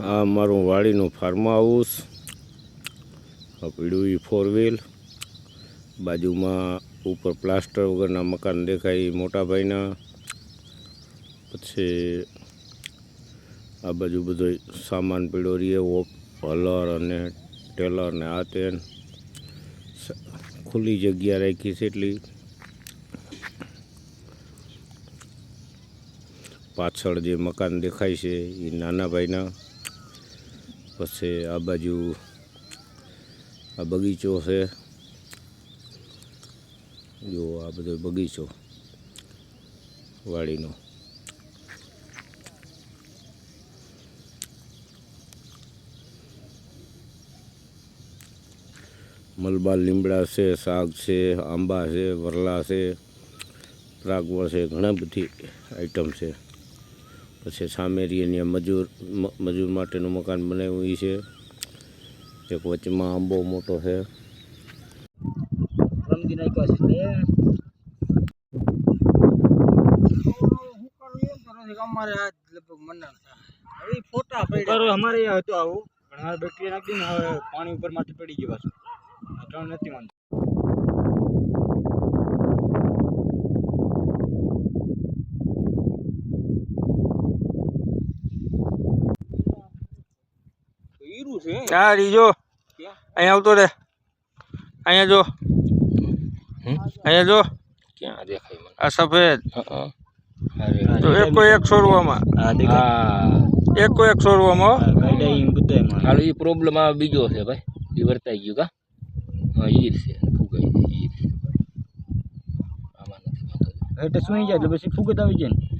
આ મારું વાડીનું ફાર્મ હાઉસ પીડ્યું ફોર વ્હીલ બાજુમાં ઉપર પ્લાસ્ટર વગરના મકાન દેખાય મોટા મોટાભાઈના. પછી આ બાજુ બધો સામાન પીળો રહીએ ઓપ, હલર અને ટેલર ને આ તેન ખુલ્લી જગ્યા રાખી છે એટલી. પાછળ જે મકાન દેખાય છે એ નાના ભાઈના. પછી આ બાજુ આ બગીચો છે. જો આ બધો બગીચો વાડીનો. મલબાર લીમડા છે, શાક છે, આંબા છે, વરલા છે પ્રાગવા છે, ઘણા બધી આઈટમ છે. પછી સામેરી મજૂર મજૂર માટેનું મકાન બનાવ્યું ઈ છે. એક વચમાં આંબો મોટો છે. અમારે આ લગભગ મના હવે ફોટા પડ્યા. અમારે અહીંયા હતું આવું પણ હવે બેટરી નાખી ને હવે પાણી ઉપરમાંથી પડી ગયું પાછું. ત્રણ નથી વાંધો હીરું છે. આ રીજો અહીંયા આવતો રે. અહીંયા જો. અહીંયા જો. ક્યાં દેખાય મને? આ સફેદ. તો એકો એક સોરવામાં એકો એક સોરવામાં હો. હાલો એ પ્રોબ્લેમ આ બીજો છે ભાઈ. એ વર્તાઈ ગયું કા? હા છે. ફૂગાઈ જાય છે. આમાં નથી એટલે સુઈ જાય એટલે પછી ફૂગત આવી જાય ને.